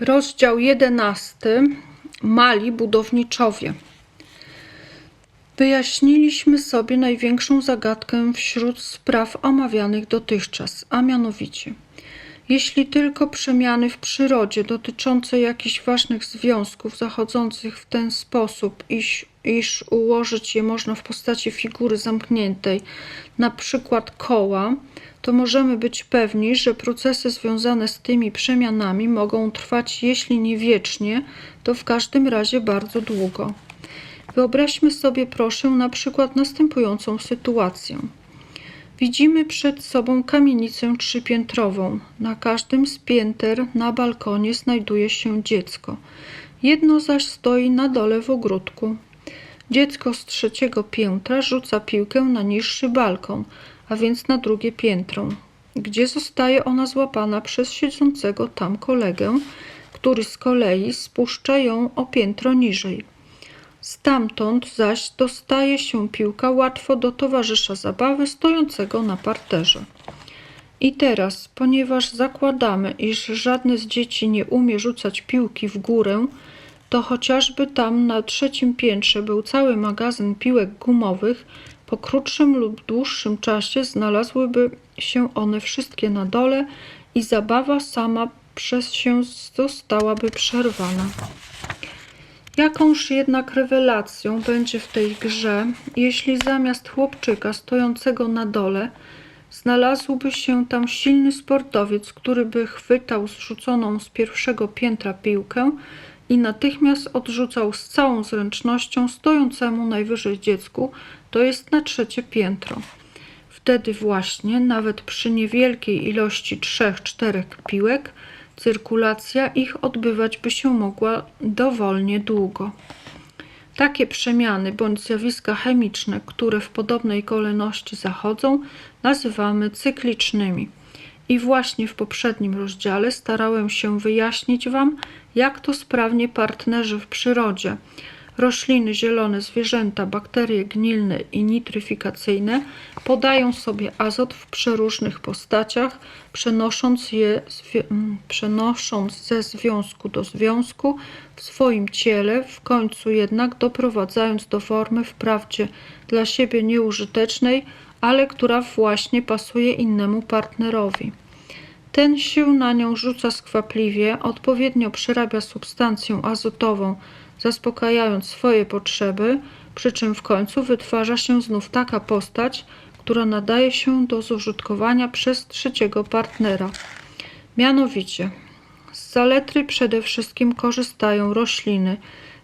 Rozdział 11. Mali budowniczowie. Wyjaśniliśmy sobie największą zagadkę wśród spraw omawianych dotychczas, a mianowicie, jeśli tylko przemiany w przyrodzie dotyczące jakichś ważnych związków zachodzących w ten sposób, iż, iż ułożyć je można w postaci figury zamkniętej, na przykład koła, to możemy być pewni, że procesy związane z tymi przemianami mogą trwać, jeśli nie wiecznie, to w każdym razie bardzo długo. Wyobraźmy sobie, proszę, na przykład następującą sytuację. Widzimy przed sobą kamienicę trzypiętrową. Na każdym z pięter na balkonie znajduje się dziecko. Jedno zaś stoi na dole w ogródku. Dziecko z trzeciego piętra rzuca piłkę na niższy balkon, a więc na drugie piętro, gdzie zostaje ona złapana przez siedzącego tam kolegę, który z kolei spuszcza ją o piętro niżej. Stamtąd zaś dostaje się piłka łatwo do towarzysza zabawy stojącego na parterze. I teraz, ponieważ zakładamy, iż żadne z dzieci nie umie rzucać piłki w górę, to chociażby tam na trzecim piętrze był cały magazyn piłek gumowych, po krótszym lub dłuższym czasie znalazłyby się one wszystkie na dole i zabawa sama przez się zostałaby przerwana. Jakąż jednak rewelacją będzie w tej grze, jeśli zamiast chłopczyka stojącego na dole znalazłby się tam silny sportowiec, który by chwytał zrzuconą z pierwszego piętra piłkę i natychmiast odrzucał z całą zręcznością stojącemu najwyżej dziecku, to jest na trzecie piętro. Wtedy właśnie, nawet przy niewielkiej ilości trzech, czterech piłek, cyrkulacja ich odbywać by się mogła dowolnie długo. Takie przemiany bądź zjawiska chemiczne, które w podobnej kolejności zachodzą, nazywamy cyklicznymi. I właśnie w poprzednim rozdziale starałem się wyjaśnić Wam, jak to sprawnie partnerzy w przyrodzie, rośliny zielone, zwierzęta, bakterie gnilne i nitryfikacyjne podają sobie azot w przeróżnych postaciach, przenosząc je mm, przenosząc ze związku do związku w swoim ciele, w końcu jednak doprowadzając do formy wprawdzie dla siebie nieużytecznej, ale która właśnie pasuje innemu partnerowi. Ten się na nią rzuca skwapliwie, odpowiednio przerabia substancję azotową, zaspokajając swoje potrzeby, przy czym w końcu wytwarza się znów taka postać, która nadaje się do zużytkowania przez trzeciego partnera. Mianowicie, z zaletry przede wszystkim korzystają rośliny,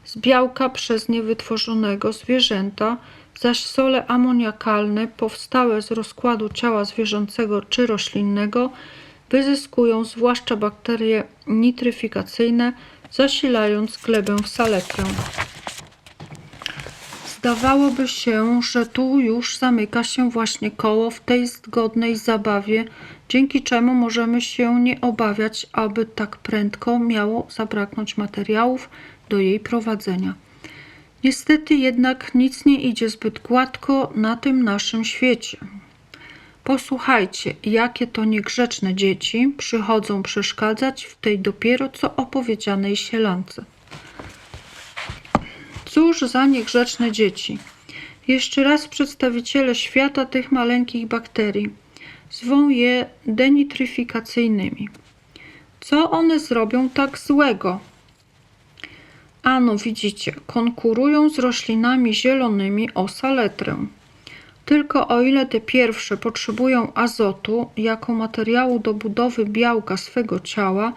z białka przez nie wytworzonego zwierzęta, zaś sole amoniakalne powstałe z rozkładu ciała zwierzęcego czy roślinnego wyzyskują zwłaszcza bakterie nitryfikacyjne, zasilając glebę saletrę. Zdawałoby się, że tu już zamyka się właśnie koło w tej zgodnej zabawie, dzięki czemu możemy się nie obawiać, aby tak prędko miało zabraknąć materiałów do jej prowadzenia. Niestety jednak nic nie idzie zbyt gładko na tym naszym świecie. Posłuchajcie, jakie to niegrzeczne dzieci przychodzą przeszkadzać w tej dopiero co opowiedzianej sielance. Cóż za niegrzeczne dzieci. Jeszcze raz przedstawiciele świata tych maleńkich bakterii. Zwą je denitryfikacyjnymi. Co one zrobią tak złego? Ano, widzicie, konkurują z roślinami zielonymi o saletrę. Tylko o ile te pierwsze potrzebują azotu jako materiału do budowy białka swego ciała,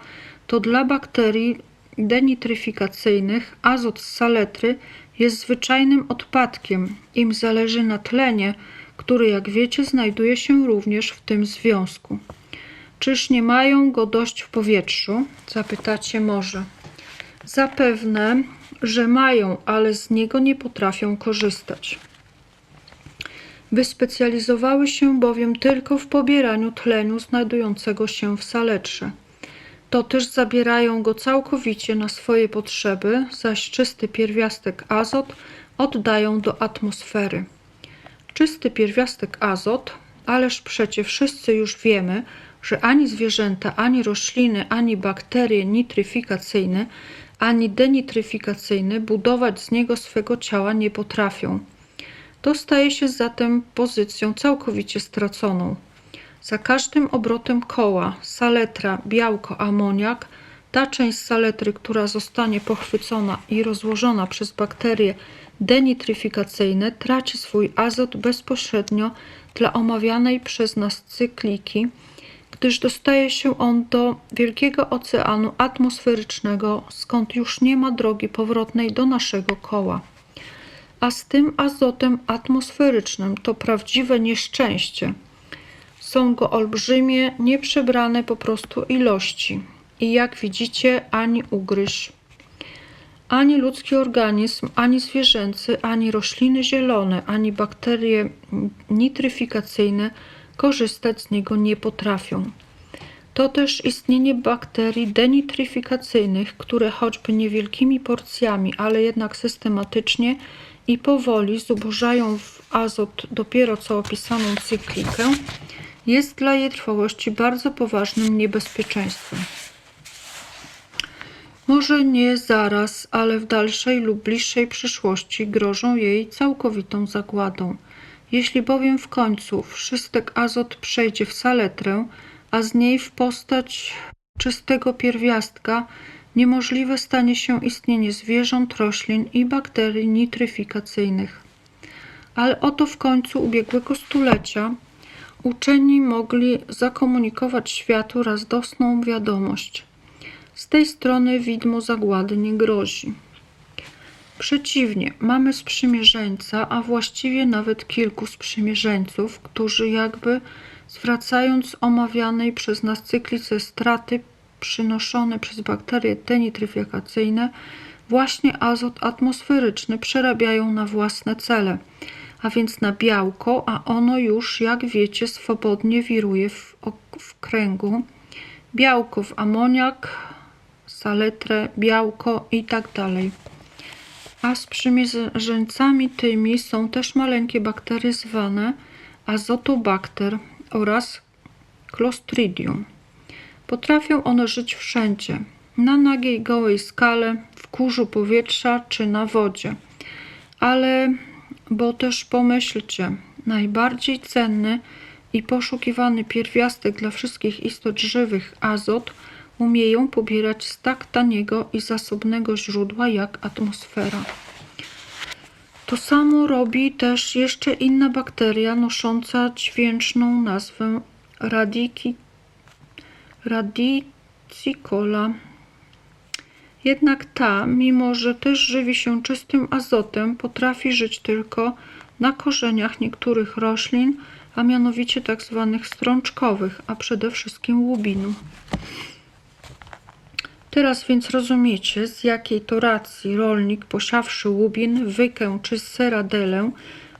to dla bakterii denitryfikacyjnych azot z saletry jest zwyczajnym odpadkiem. Im zależy na tlenie, który, jak wiecie, znajduje się również w tym związku. Czyż nie mają go dość w powietrzu? Zapytacie może. Zapewne, że mają, ale z niego nie potrafią korzystać. Wyspecjalizowały się bowiem tylko w pobieraniu tlenu znajdującego się w saletrze. To też zabierają go całkowicie na swoje potrzeby, zaś czysty pierwiastek azot oddają do atmosfery. Czysty pierwiastek azot, ależ przecie wszyscy już wiemy, że ani zwierzęta, ani rośliny, ani bakterie nitryfikacyjne, ani denitryfikacyjne budować z niego swego ciała nie potrafią. To staje się zatem pozycją całkowicie straconą. Za każdym obrotem koła, saletra, białko, amoniak, ta część saletry, która zostanie pochwycona i rozłożona przez bakterie denitryfikacyjne, traci swój azot bezpośrednio dla omawianej przez nas cykliki, gdyż dostaje się on do wielkiego oceanu atmosferycznego, skąd już nie ma drogi powrotnej do naszego koła. A z tym azotem atmosferycznym to prawdziwe nieszczęście. Są go olbrzymie, nieprzebrane po prostu ilości. I jak widzicie, ani ugryź, ani ludzki organizm, ani zwierzęcy, ani rośliny zielone, ani bakterie nitryfikacyjne korzystać z niego nie potrafią. To też istnienie bakterii denitryfikacyjnych, które choćby niewielkimi porcjami, ale jednak systematycznie i powoli zubożają w azot dopiero co opisaną cyklikę, jest dla jej trwałości bardzo poważnym niebezpieczeństwem. Może nie zaraz, ale w dalszej lub bliższej przyszłości grożą jej całkowitą zagładą. Jeśli bowiem w końcu wszystek azot przejdzie w saletrę, a z niej w postać czystego pierwiastka, niemożliwe stanie się istnienie zwierząt, roślin i bakterii nitryfikacyjnych. Ale oto w końcu ubiegłego stulecia uczeni mogli zakomunikować światu radosną wiadomość. Z tej strony widmo zagłady nie grozi. Przeciwnie, mamy sprzymierzeńca, a właściwie nawet kilku sprzymierzeńców, którzy jakby zwracając omawianej przez nas cyklice straty przynoszone przez bakterie denitryfikacyjne, właśnie azot atmosferyczny przerabiają na własne cele, a więc na białko, a ono już, jak wiecie, swobodnie wiruje w, w kręgu. Białko w amoniak, saletrę, białko i tak dalej. A sprzymierzeńcami tymi są też maleńkie bakterie zwane azotobakter oraz clostridium. Potrafią one żyć wszędzie, na nagiej gołej skale, w kurzu powietrza czy na wodzie. Ale, bo też pomyślcie, najbardziej cenny i poszukiwany pierwiastek dla wszystkich istot żywych, azot, umieją pobierać z tak taniego i zasobnego źródła jak atmosfera. To samo robi też jeszcze inna bakteria nosząca dźwięczną nazwę radiki, radicicola. Jednak ta, mimo że też żywi się czystym azotem, potrafi żyć tylko na korzeniach niektórych roślin, a mianowicie tzw. Tak strączkowych, a przede wszystkim łubinu. Teraz więc rozumiecie, z jakiej to racji rolnik, posiawszy łubin, wykę czy seradelę,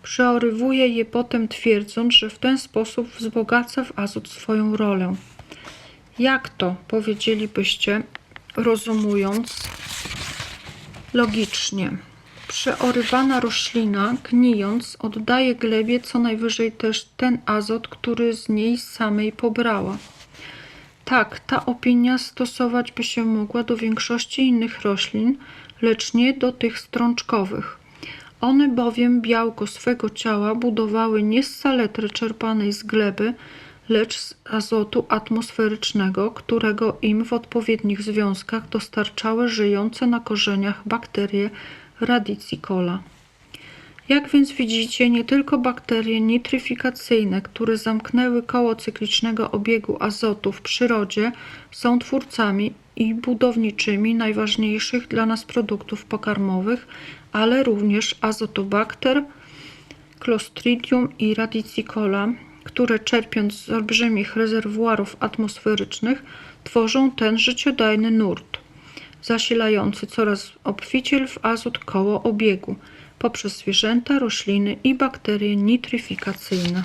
przeorywuje je potem twierdząc, że w ten sposób wzbogaca w azot swoją rolę. Jak to, powiedzielibyście, rozumując logicznie? Przeorywana roślina, gnijąc, oddaje glebie co najwyżej też ten azot, który z niej samej pobrała. Tak, ta opinia stosować by się mogła do większości innych roślin, lecz nie do tych strączkowych. One bowiem białko swego ciała budowały nie z saletry czerpanej z gleby, lecz z azotu atmosferycznego, którego im w odpowiednich związkach dostarczały żyjące na korzeniach bakterie radicicola. Jak więc widzicie, nie tylko bakterie nitryfikacyjne, które zamknęły koło cyklicznego obiegu azotu w przyrodzie, są twórcami i budowniczymi najważniejszych dla nas produktów pokarmowych, ale również azotobakter, clostridium i radicicola, które czerpiąc z olbrzymich rezerwuarów atmosferycznych, tworzą ten życiodajny nurt, zasilający coraz obficiel w azot koło obiegu – poprzez zwierzęta, rośliny i bakterie nitryfikacyjne.